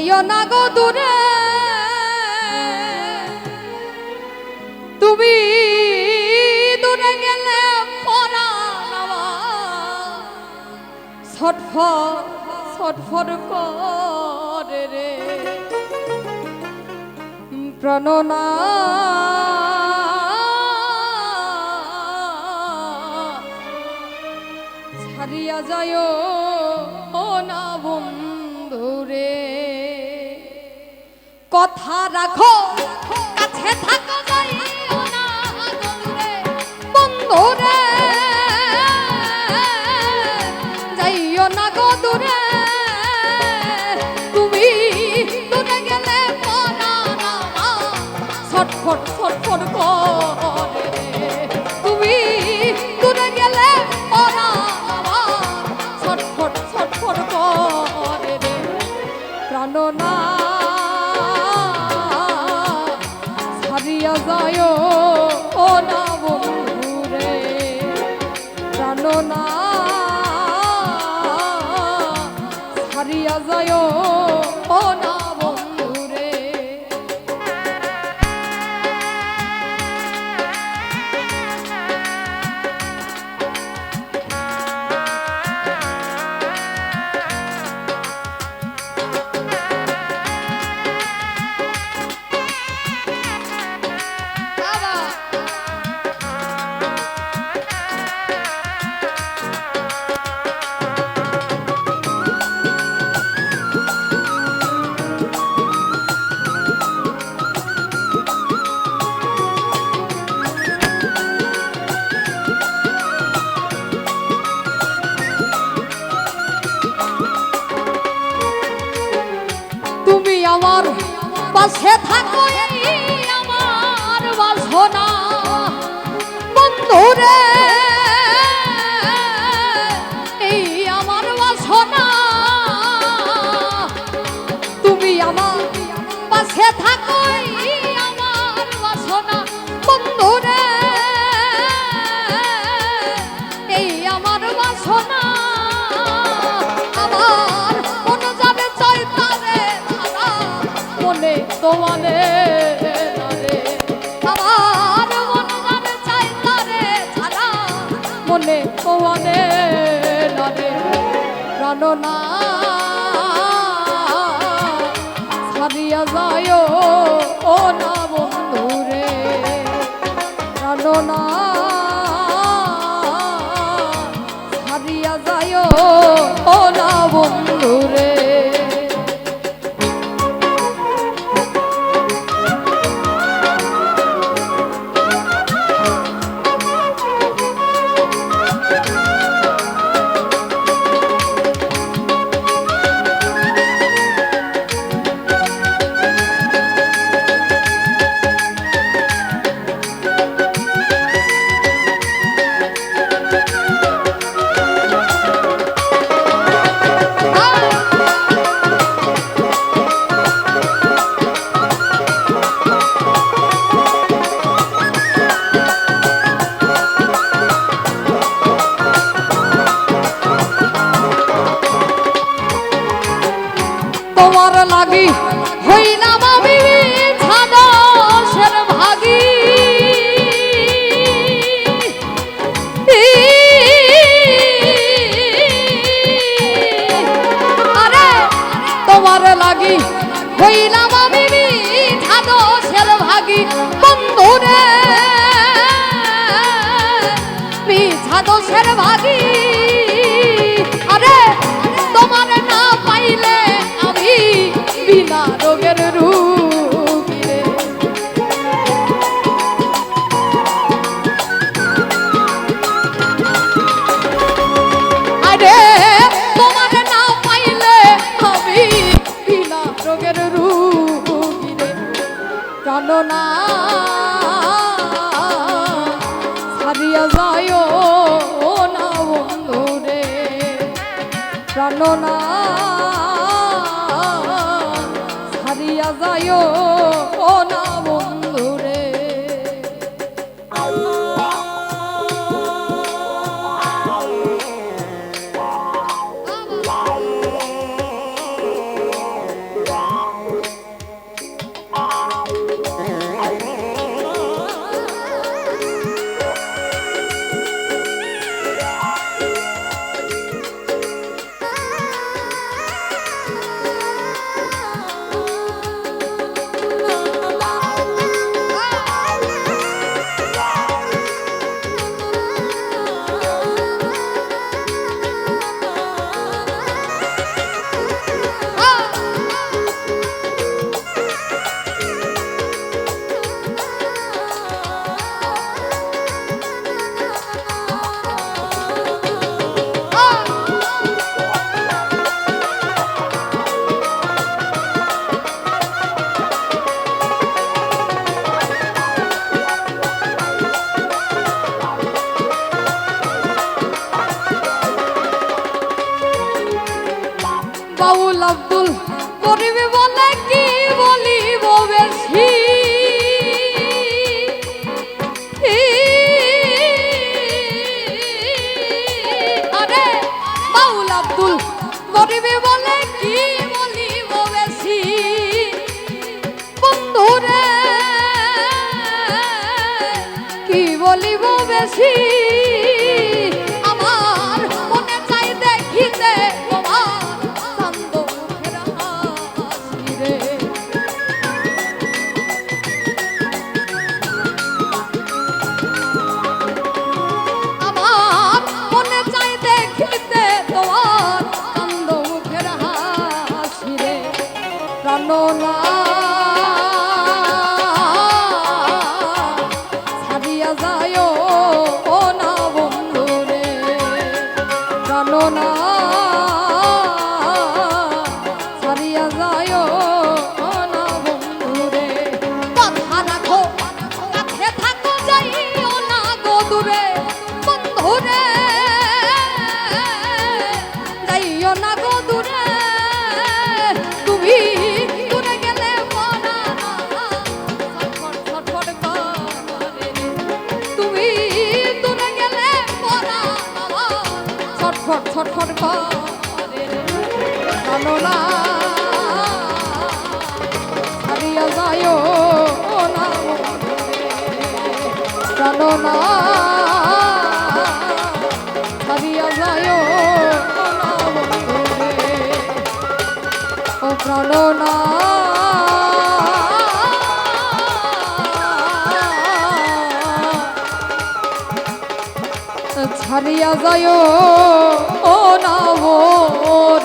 যাইও না গো দূরে। তুমি দূরে গেলে পরা ছটফট ছটফট করে রে। প্রণনা। ছাড়িয়া যায় কথা রাখো, কাছে থাকো দূরে। বন্ধুরে, যাইও না গো দূরে। তুমি দূরে গেলে ছটফট ছটফট করে তুমি দূরে গেলে ছটফট ছটফট করে রে। প্রাণনা ছাড়িয়া যায় ও না বন্ধুরে না হারিয়া যায়। hip মনে তোমারে রে প্রাণনা ছাড়িয়া যায় ও না বন্ধুরে প্রাণনা ছাড়িয়া যায় ও না তোমার লাগি, হইলাম আমি ছাদসের ভাগি। আরে, তোমার লাগি ভাগি। ভাগি। আরে, তোমার না পাইলে বিনা রোগের রুগী রে। আরে, তোমার না পাইলে আমি বিনা রোগের রুগী রে। জানো না, ছাড়িয়া যায় না বন্ধুরে প্রাণনা ছাড়িয়া যায় ও গরিবী বলে কি বলিব বেশি? আরে, বাউল আব্দুল গরিবী বলে কি বলিব বেশি? বন্ধুরে, কি বলিব বেশি? প্রাণনা ছটফট করে জানো না হারিয়া যায় না জানো হারিয়া যায় না। হারিয়া যায় ও না ও